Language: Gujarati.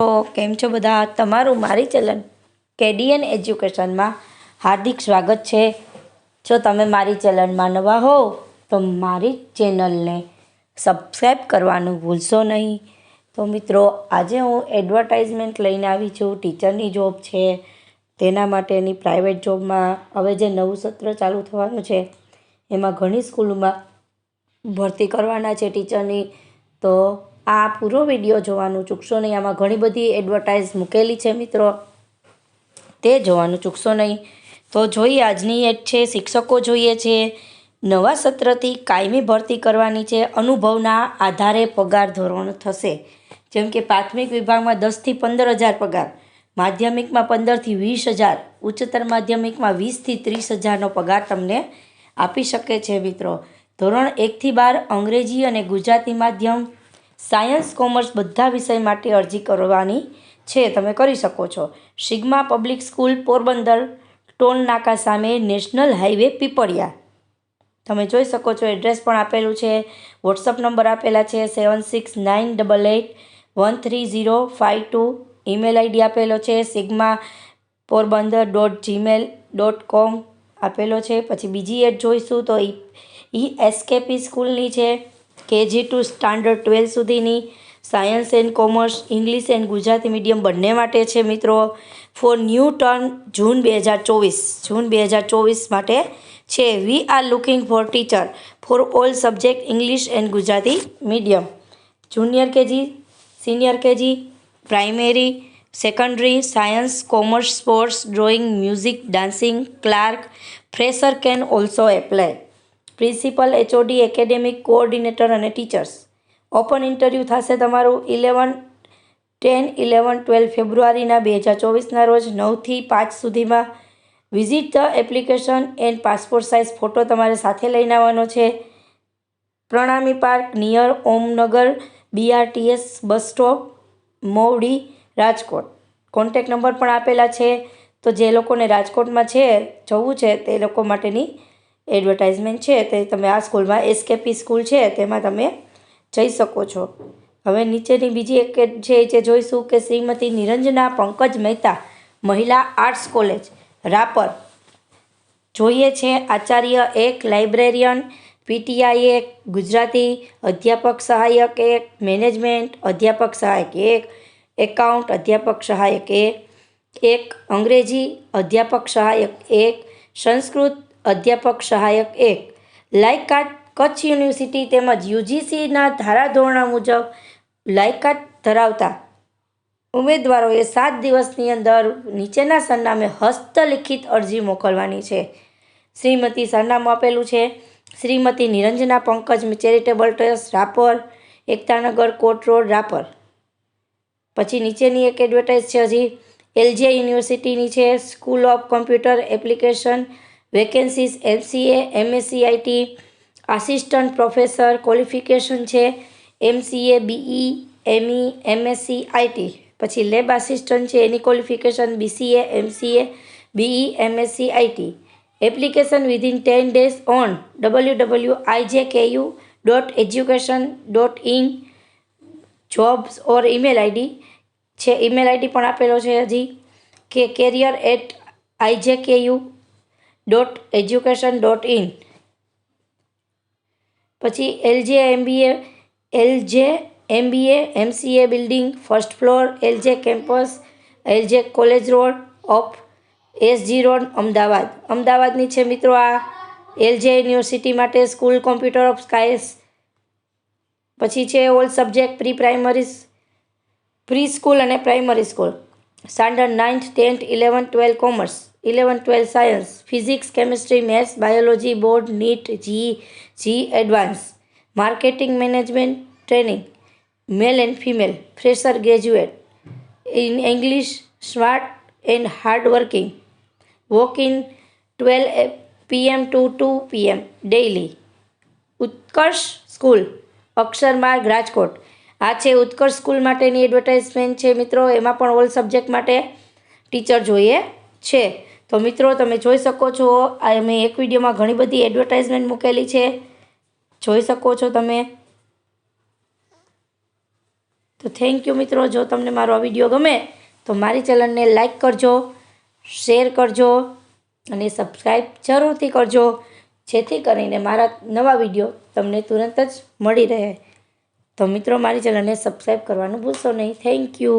તો કેમ છો બધા? તમારું મારી ચેનલ કેડીએન એજ્યુકેશનમાં હાર્દિક સ્વાગત છે. જો તમે મારી ચેનલમાં નવા હો, તો મારી ચેનલને સબસ્ક્રાઈબ કરવાનું ભૂલશો નહીં. તો મિત્રો, આજે હું એડવર્ટાઇઝમેન્ટ લઈને આવી છું, ટીચરની જોબ છે. તેના માટેની પ્રાઇવેટ જોબમાં હવે જે નવું સત્ર ચાલુ થવાનું છે, એમાં ઘણી સ્કૂલોમાં ભરતી કરવાના છે ટીચરની. તો આ પૂરો વીડિયો જોવાનું ચૂકશો નહીં. આમાં ઘણી બધી એડવર્ટાઇઝ મૂકેલી છે મિત્રો. તે જોવાનું ચૂકશો નહીં. તો જોઈએ આજની એડ છે, શિક્ષકો જોઈએ છે. નવા સત્રથી કાયમી ભરતી કરવાની છે. અનુભવના આધારે પગાર ધોરણ થશે. જેમ કે પ્રાથમિક વિભાગમાં દસથી પંદર હજાર પગાર, માધ્યમિકમાં પંદરથી વીસ હજાર, ઉચ્ચતર માધ્યમિકમાં વીસથી ત્રીસ હજારનો પગાર તમને આપી શકે છે મિત્રો. ધોરણ એકથી બાર અંગ્રેજી અને ગુજરાતી માધ્યમ સાયન્સ, કોમર્સ બધા વિષય માટે અરજી કરવાની છે. તમે કરી શકો છો. Sigma public school, Porbandar, toll નાકા સામે નેશનલ હાઈવે પીપળિયા. તમે જોઈ શકો છો, એડ્રેસ પણ આપેલું છે. વોટ્સઅપ નંબર આપેલા છે seven six nine double eight one three zero five two email ID આપેલો છે, Sigma Porbandar dot Gmail dot com આપેલો છે. પછી બીજી એડ જોઈશું તો ઈ એસકેપી સ્કૂલની છે. કેજી ટુ સ્ટાન્ડર્ડ ટ્વેલ્વ સુધીની science and commerce, English and Gujarati medium બંને માટે છે મિત્રો. ફોર ન્યૂ ટર્ન જૂન બે હજાર ચોવીસ. જૂન બે હજાર ચોવીસ માટે છે. We are looking for teacher for all subject English and Gujarati medium junior KG senior KG primary secondary science commerce sports drawing music dancing clerk fresher can also apply principal HOD, academic coordinator અને ટીચર્સ. ઓપન ઇન્ટરવ્યૂ થશે તમારું ઇલેવન, ટેન, ઇલેવન, ટ્વેલ્વ ફેબ્રુઆરીના બે હજાર ચોવીસના રોજ નવથી પાંચ સુધીમાં. Visit the application and passport size photo તમારે સાથે લઈને આવવાનો છે. Pranami park near Omnagar, BRTS bus stop, Movdi, Rajkot. Contact number પણ આપેલા છે. તો જે લોકોને રાજકોટમાં છે, જવું છે તે લોકો માટેની એડવર્ટાઇઝમેન્ટ છે તે તમે આ સ્કૂલમાં એસકેપી સ્કૂલ છે તેમાં તમે જઈ શકો છો. હવે નીચેની બીજી એક છે જે જોઈશું કે શ્રીમતી નિરંજના પંકજ મહેતા મહિલા આર્ટ્સ કોલેજ, રાપર. જોઈએ છે આચાર્ય એક લાઇબ્રેરિયન, પીટીઆઈ એક, ગુજરાતી અધ્યાપક સહાયક એક, મેનેજમેન્ટ અધ્યાપક સહાયક એક, એકાઉન્ટ અધ્યાપક સહાયક એક એક અંગ્રેજી અધ્યાપક સહાયક એક, સંસ્કૃત અધ્યાપક સહાયક એક. લાયકાત કચ્છ યુનિવર્સિટી તેમજ યુજીસીના ધારાધોરણ મુજબ લાયકાત ધરાવતા ઉમેદવારોએ સાત દિવસની અંદર નીચેના સરનામે હસ્તલિખિત અરજી મોકલવાની છે. શ્રીમતી સરનામું આપેલું છે. Shrimati Niranjana Pankaj charitable trust, Rapar, Ektanagar Kot road, Rapar. પછી નીચેની એક એડવર્ટાઇઝ છે હજી. એલજે યુનિવર્સિટીની છે. School of computer application vacancies, MCA, MScIT, assistant professor qualification છે, MCA, BE, ME, MSc, IT. પછી લેબ આસિસ્ટન્ટ છે, એની qualification BCA, MCA, BE, MSc, IT. Application within ten days on W W IJ KU dot education dot in jobs or email ID. છે, ઈમેલ આઈડી પણ આપેલો છે હજી. કે career at IJ KU dot education dot in પછી LJ MBA LJ MBA MCA building first floor LJ campus LJ college road off SG road Ahmedabad. અમદાવાદની છે મિત્રો આ એલજે યુનિવર્સિટી માટે સ્કૂલ કોમ્પ્યુટર ઓફ સ્કાયસ પછી છે all subject pre primary pre school અને primary school standard ninth tenth eleven twelve commerce eleven twelve science physics chemistry maths biology board NEET JEE JEE advance marketing management training male and female fresher graduate in English smart and hard working walk in twelve PM to two PM daily Utkarsh school Aksharmarg Rajkot આ છે ઉત્કર્ષ સ્કૂલ માટેની એડવર્ટાઇઝમેન્ટ છે મિત્રો. એમાં પણ ઓલ સબ્જેક્ટ માટે ટીચર જોઈએ છે. તો મિત્રો, તમે જોઈ શકો છો, આ મેં એક વિડીયોમાં ઘણી બધી એડવર્ટાઇઝમેન્ટ મૂકેલી છે. જોઈ શકો છો તમે. તો થેન્ક યુ મિત્રો, જો તમને મારો આ વીડિયો ગમે, તો મારી ચેનલને લાઇક કરજો શેર કરજો, અને સબસ્ક્રાઈબ જરૂરથી કરજો, જેથી કરીને મારા નવા વીડિયો તમને તુરંત જ મળી રહે. તો મિત્રો મારી ચેનલને સબસ્ક્રાઈબ કરવાનું ભૂલશો નહીં. Thank you